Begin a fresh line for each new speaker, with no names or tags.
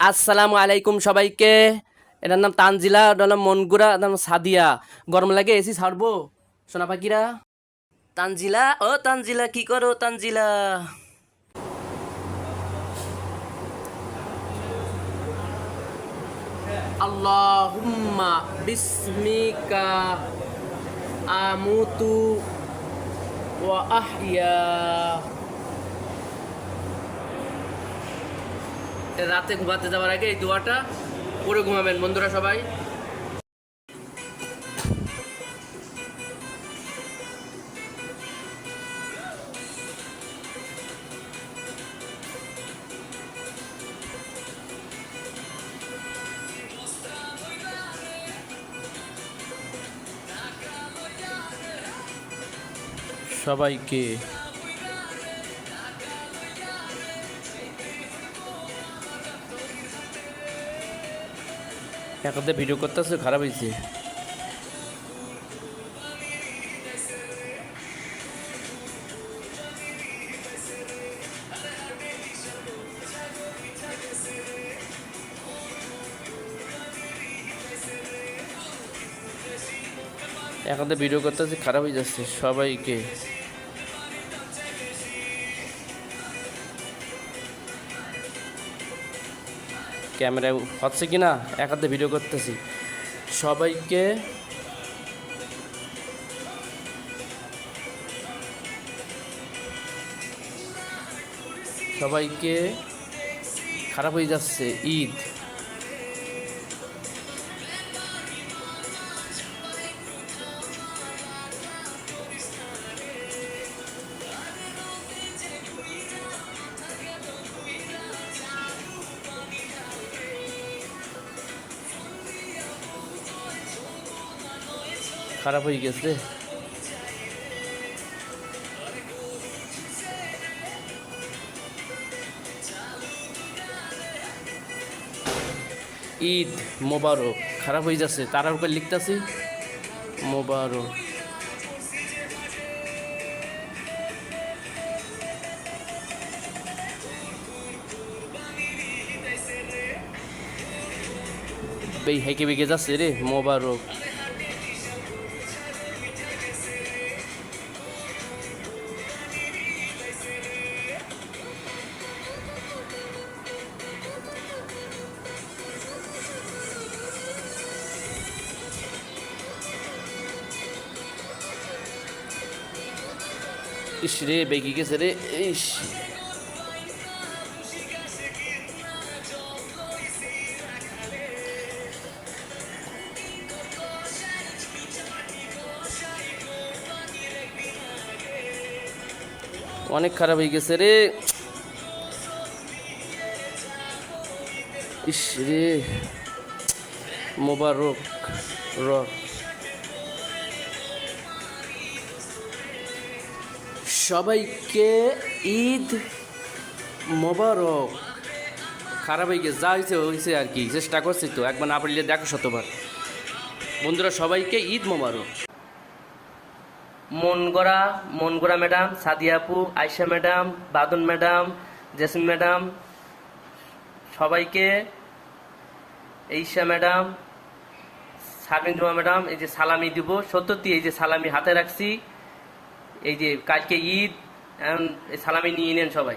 আসসালামু আলাইকুম সবাইকে। এটার নাম তানজিলা, ওটার নাম মনগুরা নাম সাদিয়া। গরম লাগে, এসি ছাড়বো? সোনা পাখিরা? তানজিলা, ও তানজিলা, কি করো তানজিলা? আল্লাহুম্মা বিসমিকা আমুতু ওয়া আহইয়া। রাতে ঘুমাতে যাওয়ার আগে এই দোয়াটা পরে ঘুমাবেন বন্ধুরা সবাই। সবাইকে একাতে ভিডিও করতেছে খারাপ হয়েছে একাতে ভিডিও করতেছে খারাপ হয়ে যাচ্ছে সবাইকে। ক্যামেরা হচ্ছে কি না এক হাতে ভিডিও করতেছি। সবাইকে সবাইকে খারাপ হয়ে যাচ্ছে ঈদ। খারাপ হয়ে গেছে। ঈদ মোবারক, খারাপ হয়ে যাচ্ছে। তারার উপর লিখতেছি, মোবারক। বেই হেঁকে বেঁকে যাচ্ছে রে, মোবারক। ইস রে বেগে গেছে রে অনেক খারাপ হয়ে গেছে রে ইস রে মোবারক রক সবাইকে ঈদ মোবারক। খারাপ হয়ে গেছে যা হয়েছে হয়েছে আর কি চেষ্টা করছি তো একবার না পারলে দেখো শতবার বন্ধুরা সবাইকে ঈদ মোবারক। মন গড়া মন গড়া ম্যাডাম সাদিয়া আপু আয়সা ম্যাডাম বাদন ম্যাডাম জেসমিন ম্যাডাম সবাইকে এইশা ম্যাডাম সাবিন জুমা ম্যাডাম এই যে সালামি দিব সত্যি এই যে সালামি হাতে রাখছি। এই যে কালকে ঈদ সালামি নিয়ে নেন সবাই।